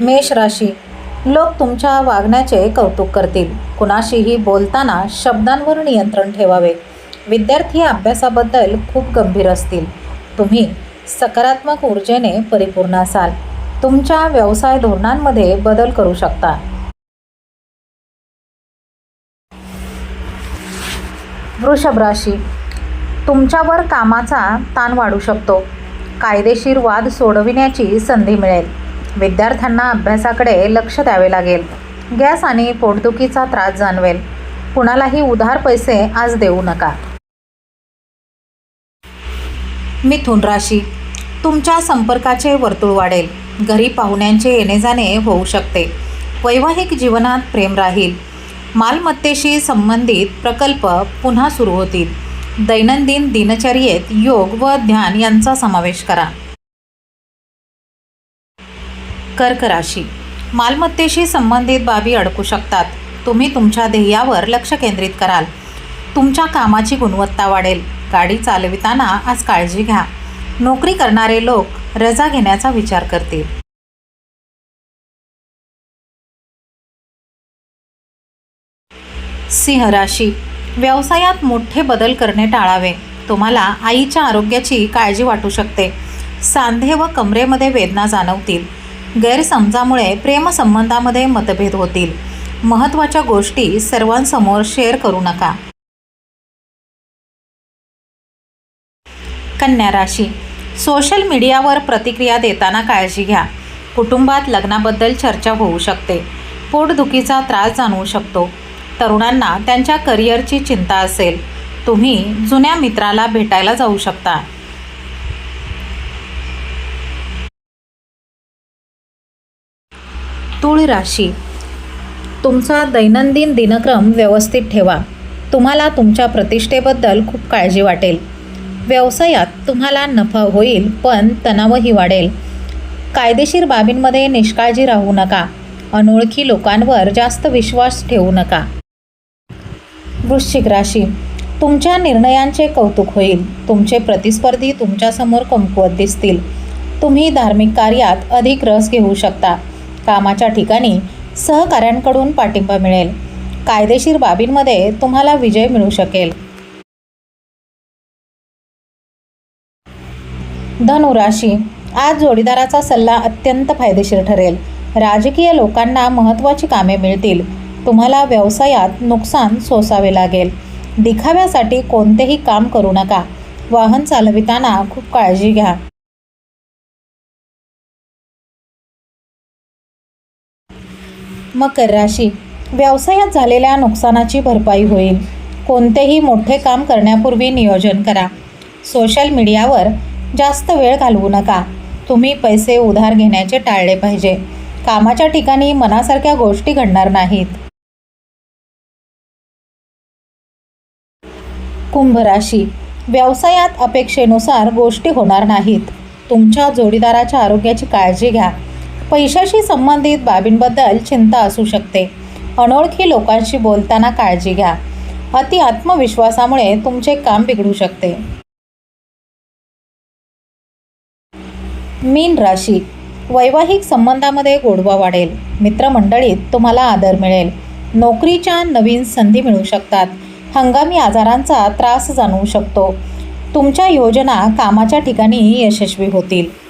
मेष राशी. लोक तुमच्या वागण्याचे कौतुक करतील. कुणाशीही बोलताना शब्दांवर नियंत्रण ठेवावे. विद्यार्थी अभ्यासाबद्दल खूप गंभीर असतील. तुम्ही सकारात्मक ऊर्जेने परिपूर्ण असाल. तुमच्या व्यवसाय धोरणांमध्ये बदल करू शकता. वृषभ राशी. तुमच्यावर कामाचा ताण वाढू शकतो. कायदेशीर वाद सोडविण्याची संधी मिळेल. विद्यार्थ्यांना अभ्यासाकडे लक्ष द्यावे लागेल. गॅस आणि पोटदुखीचा त्रास जाणवेल. कुणालाही उधार पैसे आज देऊ नका. मिथुन राशी. तुमच्या संपर्काचे वर्तुळ वाढेल. घरी पाहुण्यांचे येणे जाणे होऊ शकते. वैवाहिक जीवनात प्रेम राहील. मालमत्तेशी संबंधित प्रकल्प पुन्हा सुरू होतील. दैनंदिन दिनचर्येत योग व ध्यान यांचा समावेश करा. कर्क राशी. मालमत्तेशी संबंधित बाबी अडकू शकतात. तुम्ही तुमच्या ध्येयावर लक्ष केंद्रित कराल. तुमच्या कामाची गुणवत्ता वाढेल. गाडी चालविताना आज काळजी घ्या. नोकरी करणारे लोक रजा घेण्याचा विचार करतील. सिंह राशी. व्यवसायात मोठे बदल करणे टाळावे. तुम्हाला आईच्या आरोग्याची काळजी वाटू शकते. सांधे व कमरेमध्ये वेदना जाणवतील. गैरसमजामुळे प्रेमसंबंधामध्ये मतभेद होतील. महत्त्वाच्या गोष्टी सर्वांसमोर शेअर करू नका. कन्या राशी. सोशल मीडियावर प्रतिक्रिया देताना काळजी घ्या. कुटुंबात लग्नाबद्दल चर्चा होऊ शकते. पोटदुखीचा त्रास जाणवू शकतो. तरुणांना त्यांच्या करिअरची चिंता असेल. तुम्ही जुन्या मित्राला भेटायला जाऊ शकता. तुळ राशी. तुमचा दैनंदिन दिनक्रम व्यवस्थित ठेवा. तुम्हाला तुमच्या प्रतिष्ठेबद्दल खूप काळजी वाटेल. व्यवसायात तुम्हाला नफा होईल पण तणावही वाढेल. कायदेशीर बाबींमध्ये निष्काळजी राहू नका. अनोळखी लोकांवर जास्त विश्वास ठेवू नका. वृश्चिक राशी. तुमच्या निर्णयांचे कौतुक होईल. तुमचे प्रतिस्पर्धी तुमच्यासमोर कमकुवत दिसतील. तुम्ही धार्मिक कार्यात अधिक रस घेऊ शकता. कामाच्या ठिकाणी सहकाऱ्यांकडून पाठिंबा मिळेल. कायदेशीर बाबींमध्ये तुम्हाला विजय मिळू शकेल. धनुराशी आज जोडीदाराचा सल्ला अत्यंत फायदेशीर ठरेल. राजकीय लोकांना महत्त्वाची कामे मिळतील. तुम्हाला व्यवसायात नुकसान सोसावे लागेल. दिखाव्यासाठी कोणतेही काम करू नका. वाहन चालविताना खूप काळजी घ्या. मकर राशी. व्यवसायात झालेल्या नुकसानाची भरपाई होईल. कोणतेही मोठे काम करण्यापूर्वी नियोजन करा. सोशल मीडियावर जास्त वेळ घालवू नका. तुम्ही पैसे उधार घेण्याचे टाळले पाहिजे. कामाच्या ठिकाणी मनासारख्या गोष्टी घडणार नाहीत. कुंभ राशी. व्यवसायात अपेक्षेनुसार गोष्टी होणार नाहीत. तुमच्या जोडीदाराच्या आरोग्याची काळजी घ्या. पैशाशी संबंधित बाबींबद्दल चिंता असू शकते. अनोळखी लोकांशी बोलताना काळजी घ्या. अति आत्मविश्वासामुळे तुमचे काम बिघडू शकते. मीन राशी. वैवाहिक संबंधामध्ये गोडवा वाढेल. मित्रमंडळीत तुम्हाला आदर मिळेल. नोकरीच्या नवीन संधी मिळू शकतात. हंगामी आजारांचा त्रास जाणवू शकतो. तुमच्या योजना कामाच्या ठिकाणी यशस्वी होतील.